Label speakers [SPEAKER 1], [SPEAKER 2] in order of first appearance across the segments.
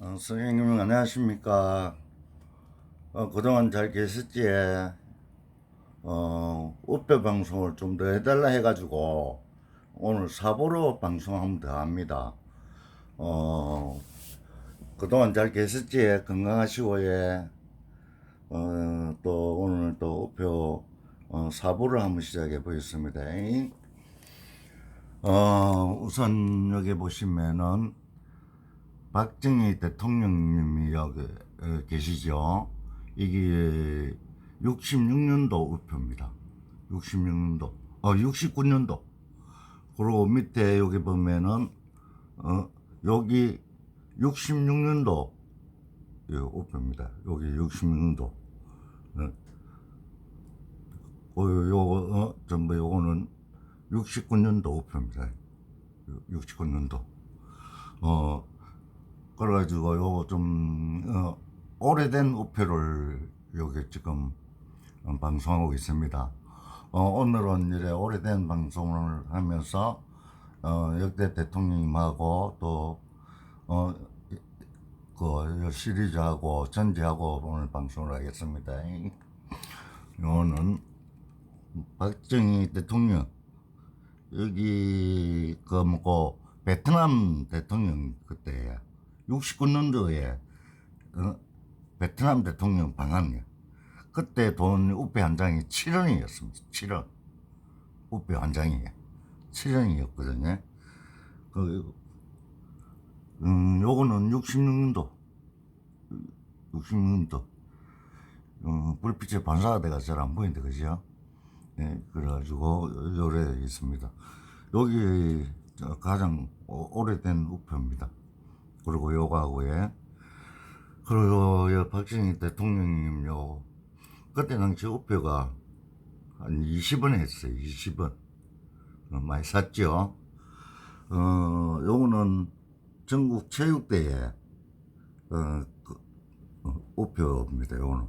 [SPEAKER 1] 어, 선생님 안녕하십니까? 어, 그동안 잘 계셨지? 어, 우표 방송을 좀 더 해달라 해가지고 오늘 사보로 방송 한번 더 합니다. 어, 그동안 잘 계셨지? 건강하시고 예. 어, 또 오늘 또 우표 어, 사보를 한번 시작해 보겠습니다. 어, 우선 여기 보시면은 박정희 대통령님이 여기 어, 계시죠. 이게 66년도 우표입니다. 66년도. 어, 69년도. 그리고 밑에 여기 보면은, 어, 여기 66년도 예, 우표입니다. 여기 66년도. 어, 어, 요거, 어, 전부 요거는 69년도 우표입니다. 69년도. 어, 그래가지고 요거 좀 어, 오래된 우표를 여기 지금 어, 방송하고 있습니다. 어, 오늘은 이래 오래된 방송을 하면서 어, 역대 대통령님하고 또 어, 그 시리즈하고 전지하고 오늘 방송을 하겠습니다. 요거는 박정희 대통령 여기 그 뭐고 베트남 대통령 그때 69년도에 어, 베트남 대통령 방한이요. 그때 돈 우표 한 장이 7원이었습니다. 7원. 우표 한 장이 7원이었거든요. 그, 음, 요거는 66년도. 66년도. 음, 불빛에 반사가 돼가 잘 안 보이는데, 그죠? 예, 그래가지고, 요래 있습니다. 여기 가장 오- 오래된 우표입니다. 그리고 요거하고에 그리고 요 박정희 대통령님 요 그때 당시 우표가 한 20원 했어요 20원 어, 많이 샀죠. 어 요거는 전국 체육대회 어, 그, 어, 우표입니다 요거는.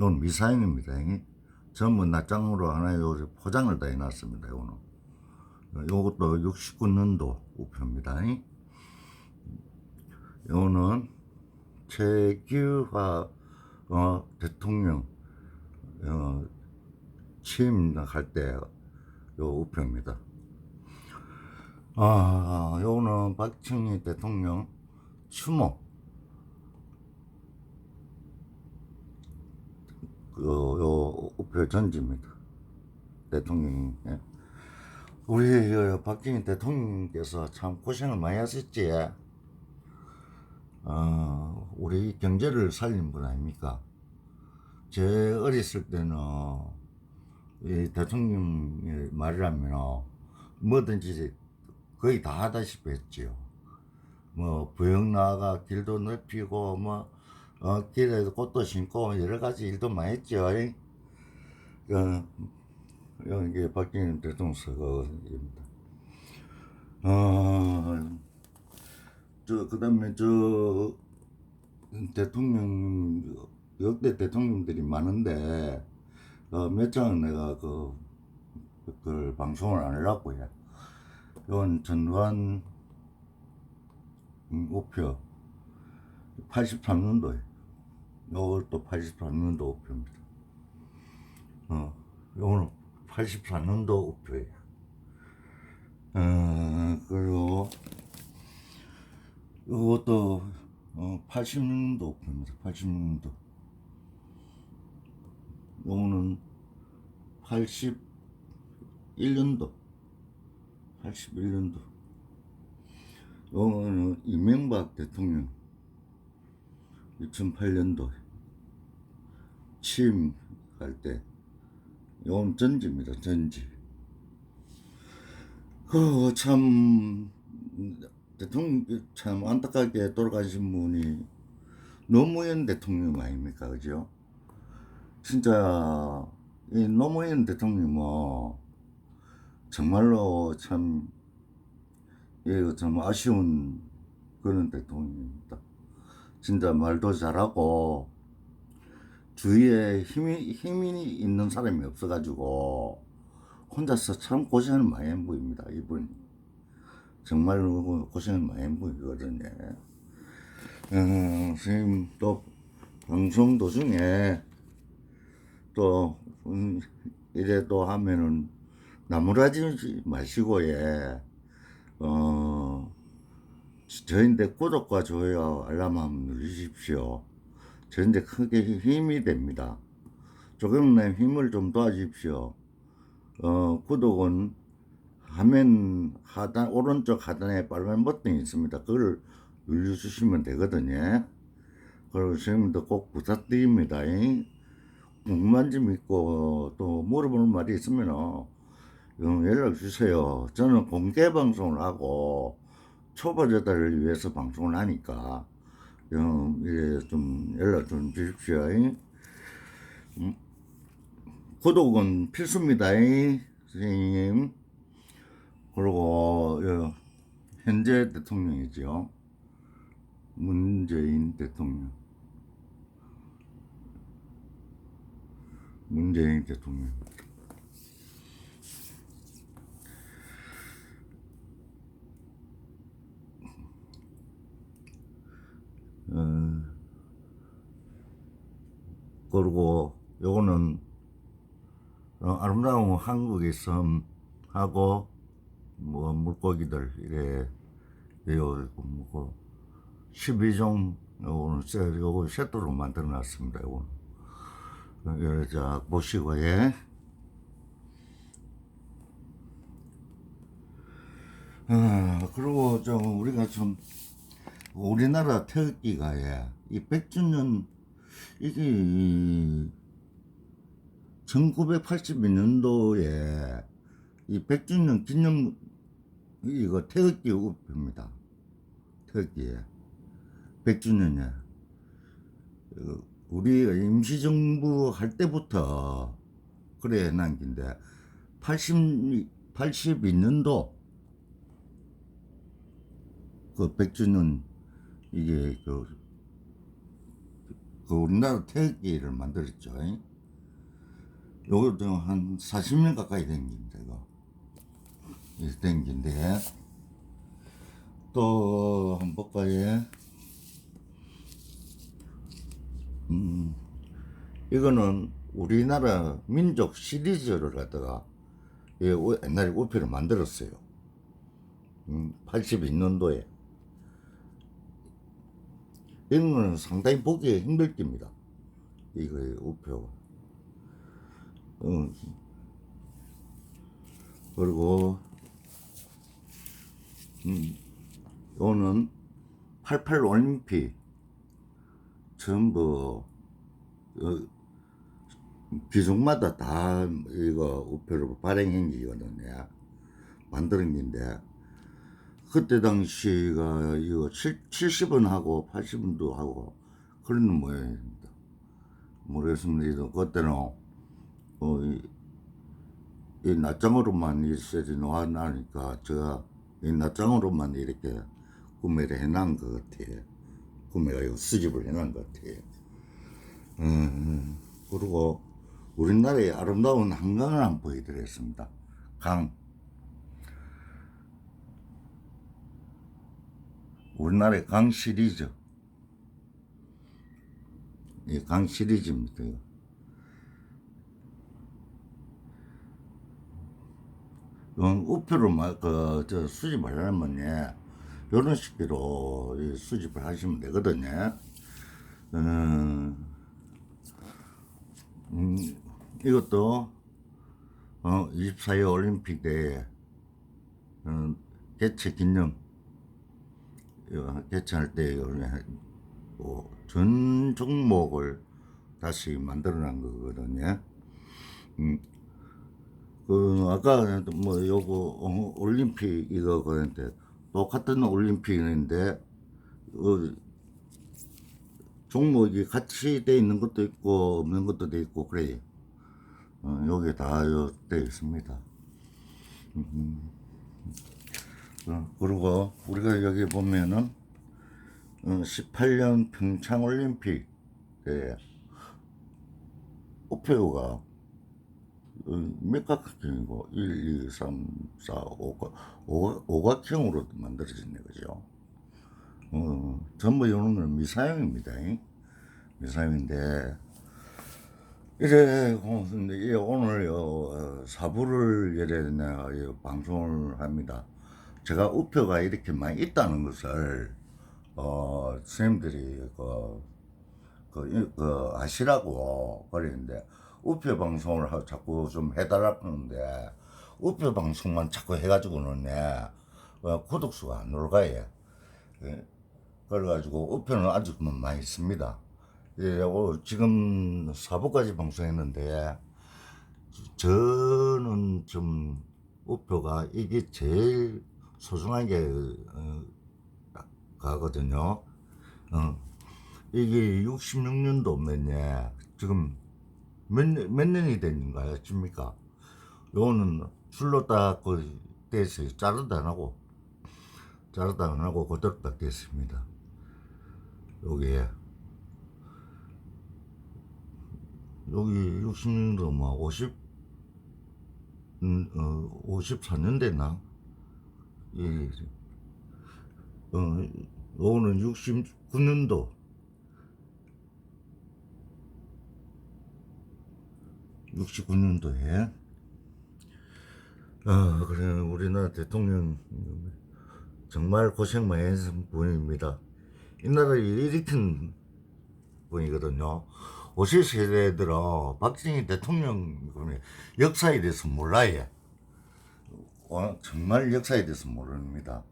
[SPEAKER 1] 요건 미사용입니다 이. 전부 낱장으로 하나 요 포장을 다 해놨습니다 요거는. 어, 요것도 69년도 우표입니다 이. 요는 최규화 어, 대통령 어, 취임할 때요 우표입니다. 아, 요는 박정희 대통령 추모 그, 요 우표 전지입니다. 대통령이. 예. 우리 그 박정희 대통령께서 참 고생을 많이 하셨지. 어, 우리 경제를 살린 분 아닙니까? 제 어렸을 때는 이 대통령의 말이라면 뭐든지 거의 다 하다시피 했지요. 뭐 부영 나가 길도 넓히고 뭐 어, 길에도 꽃도 심고 여러 가지 일도 많이 했죠. 그, 이게 박정희 대통령 서거입니다. 어, 저 그다음에 저 대통령 역대 대통령들이 많은데 어, 몇 장은 내가 그 그걸 방송을 안 하려고 해. 이건 전두환 음, 우표 83년도에 이것도 83년도 우표입니다. 어, 이거는 84년도 우표예요. 어, 그리고 이것도 어, 86년도 오픈입니다. 86년도. 요거는 81년도. 81년도. 요거는 이명박 대통령 2008년도 취임할 때 요건 전지입니다. 전지. 그참 대통령 참 안타깝게 돌아가신 분이 노무현 대통령 아닙니까, 그죠? 진짜 이 노무현 대통령은 정말로 참 예, 참 아쉬운 그런 대통령입니다. 진짜 말도 잘하고 주위에 힘이 힘이 있는 사람이 없어가지고 혼자서 참 고생을 많이 한 분입니다. 이분이 정말로 고생을 많이 한 분이거든요. 어, 선생님 또 방송 도중에 또 음, 이래 또 하면은 나무라지 마시고 예. 어 저인데 구독과 좋아요 알람 한번 누르십시오. 저인데 크게 힘이 됩니다. 조금 내 힘을 좀 도와주십시오. 어 구독은 화면 하단 오른쪽 하단에 빨간 버튼이 있습니다. 그걸 눌러주시면 되거든요. 선생님도 꼭 부탁드립니다. 잉? 궁금한 점 있고 또 물어보는 말이 있으면 어, 연락 주세요. 저는 공개 방송을 하고 초보자들을 위해서 방송을 하니까 어, 예, 좀 연락 좀 주십시오. 잉? 음, 구독은 필수입니다. 잉? 선생님. 그리고 어, 현재 대통령이죠. 문재인 대통령. 문재인 대통령. 어, 그리고 요거는 어, 아름다운 한국의 섬하고 뭐 물고기들 이래 요 뭐, 12종 요거는 세 요거 세트로 만들어 놨습니다. 어, 자 보시고 예. 아 그리고 좀 우리가 좀 우리나라 태극기가 예, 이 100주년 이게 1982년도에 이 100주년 기념 이거 태극기 우표입니다. 태극기에 100주년에 우리 임시정부 할 때부터 그래 해난 긴데 80 82년도 그 100주년 이게 그, 그 우리나라 태극기를 만들었죠. 요것도 한 40년 가까이 된 긴데, 이거. 이된 긴데. 또, 한번 볼까요? 예. 음, 이거는 우리나라 민족 시리즈를 갖다가, 예, 우- 옛날에 우표를 만들었어요. 음, 82년도에. 이런 거는 상당히 보기 힘들 겁니다. 이거 우표. 어. 그리고 음, 요는 88 올림픽 전부 어, 기종마다 다 이거 우표를 발행한 게거든요. 만드는 게인데 그때 당시가 이거 70원 하고 80원도 하고 그런 모양입니다. 모르겠습니다. 그때는 어, 이, 이 낱장으로만 있어야지 놓아나니까 제가 이 낱장으로만 이렇게 구매를 해놓은 것 같아요. 구매가 이거 수집을 해놓은 것 같아요. 음, 그리고 우리나라의 아름다운 한강을 한번 보여드리겠습니다. 강. 우리나라의 강 시리즈. 이 강 시리즈입니다. 우표로 막, 그, 저, 수집을 하려면, 예, 이런 식으로 이 수집을 하시면 되거든요. 음, 음, 이것도, 어, 24회 올림픽 때, 어, 개최 기념, 이거 개최할 때, 뭐, 전 종목을 다시 만들어 놓은 거거든요. 음, 그 아까 뭐 요거 어, 올림픽 이거 그런데 똑같은 올림픽인데 어, 종목이 같이 돼 있는 것도 있고 없는 것도 돼 있고 그래요. 어, 여기 다돼 있습니다. 음. 어, 그리고 우리가 여기 보면은 어, 18년 평창 올림픽 때 우표가 몇 각형이고 1, 2, 3, 4, 5, 5, 오각형으로 만들어진 거죠. 어, 전부 이런 건 미사용입니다. 잉? 미사용인데 이제 어, 근데 이 오늘 요 사부를 예래 내가 이 방송을 합니다. 제가 우표가 이렇게 많이 있다는 것을 어 선생님들이 그, 그, 이- 그 아시라고 그랬는데 우표 방송을 하- 자꾸 좀 해달라 그러는데 우표 방송만 자꾸 해가지고는 내 어, 구독수가 안 올라가요. 예. 그래가지고 우표는 아직 뭐 많이 있습니다. 예, 어, 지금 사부까지 방송했는데 저는 좀 우표가 이게 제일 소중한 게 어, 가거든요. 어. 이게 66년도 몇년 지금 몇, 년- 몇 년이 된가요? 집니까? 요거는 술로 딱그 됐어요. 자르도 안 하고 자르도 안 하고 그대로 딱 됐습니다. 여기에 여기 60년도 뭐 50, 음, 어, 54년 됐나? 예, 어, 요거는 69년도. 69년도에, 어, 그래, 우리나라 대통령, 정말 고생 많이 했은 분입니다. 이 나라를 일으킨 분이거든요. 50 세대 들어 박정희 대통령 역사에 대해서 몰라요. 어, 정말 역사에 대해서 모릅니다.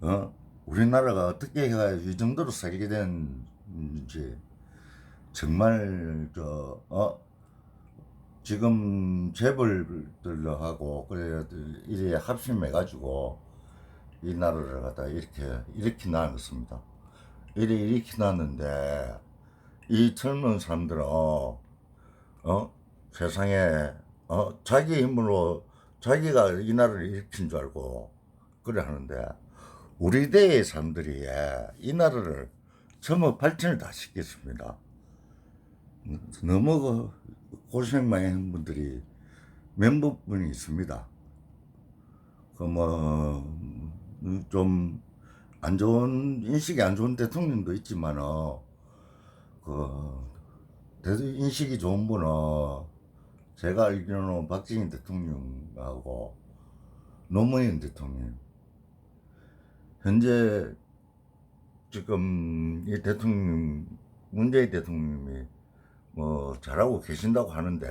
[SPEAKER 1] 어, 우리나라가 어떻게 해가 이 정도로 살게 된지 정말 저 어, 지금 재벌들로 하고 그래 이래 합심해 가지고 이 나라를 갖다 이렇게 이렇게 나눴습니다. 이래 이렇게 나눴는데 이 젊은 사람들은 어, 어 세상에 어 자기 힘으로 자기가 이 나라를 일으킨 줄 알고 그래 하는데 우리 대의 사람들이 이 나라를 전부 발전을 다 시켰습니다. 너무 그 고생 많이 한 분들이 몇몇 분이 있습니다. 그 뭐 좀 안 좋은 인식이 안 좋은 대통령도 있지만은 그 대- 인식이 좋은 분은 제가 알기로는 박정희 대통령하고 노무현 대통령 현재 지금 이 대통령 문재인 대통령이 뭐 잘하고 계신다고 하는데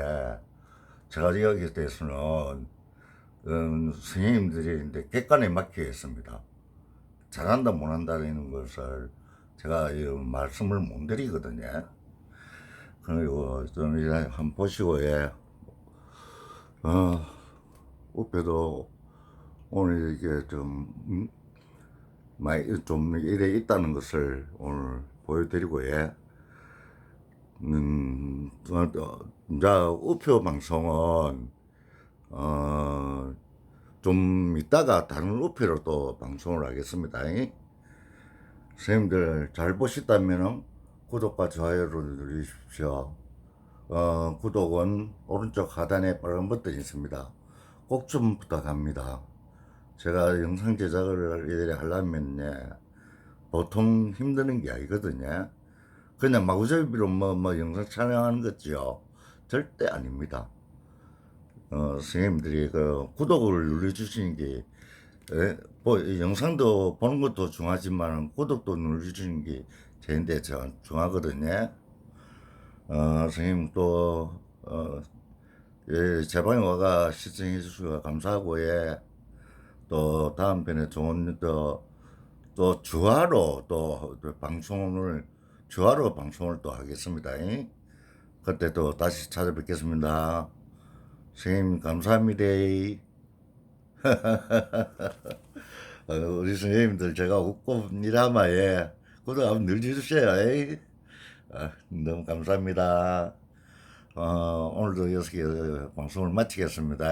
[SPEAKER 1] 제가 이야기에 대해서는 음, 선생님들이 이제 객관에 맡기겠습니다. 잘한다 못한다는 것을 제가 이 말씀을 못 드리거든요. 그리고 좀 이제 한번 보시고 예, 어, 우표도 오늘 이게 좀 음, 많이 좀 이래 있다는 것을 오늘 보여드리고 예. 음, 어, 어, 이제 우표 방송은 어, 좀 이따가 다른 우표로 또 방송을 하겠습니다. 선생님들 잘 보셨다면 구독과 좋아요를 누르십시오. 어, 구독은 오른쪽 하단에 빨간 버튼이 있습니다. 꼭 좀 부탁합니다. 제가 영상 제작을 이래 하려면 예, 보통 힘드는 게 아니거든요. 그냥 마구잡이로 뭐, 뭐 영상 촬영하는 거지요. 절대 아닙니다. 어, 선생님들이 그 구독을 눌러주시는 게, 예, 뭐, 이 영상도 보는 것도 중하지만 구독도 눌러주시는 게 제인데 저 중하거든요. 어, 선생님 또, 어, 예, 제 방에 와가 시청해 주셔서 감사하고, 예. 또 다음 편에 좋은 또, 또 주화로 또, 또 방송을 주화로 방송을 또 하겠습니다. 잉? 그때 또 다시 찾아뵙겠습니다. 선생님 감사합니다. 어, 우리 선생님들 제가 웃고 일하마 예 구독 한번. 에이. 아, 너무 감사합니다. 어, 오늘도 여섯 개 방송을 마치겠습니다.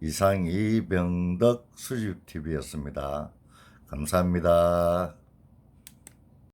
[SPEAKER 1] 이상 이병덕 수집TV였습니다. 감사합니다.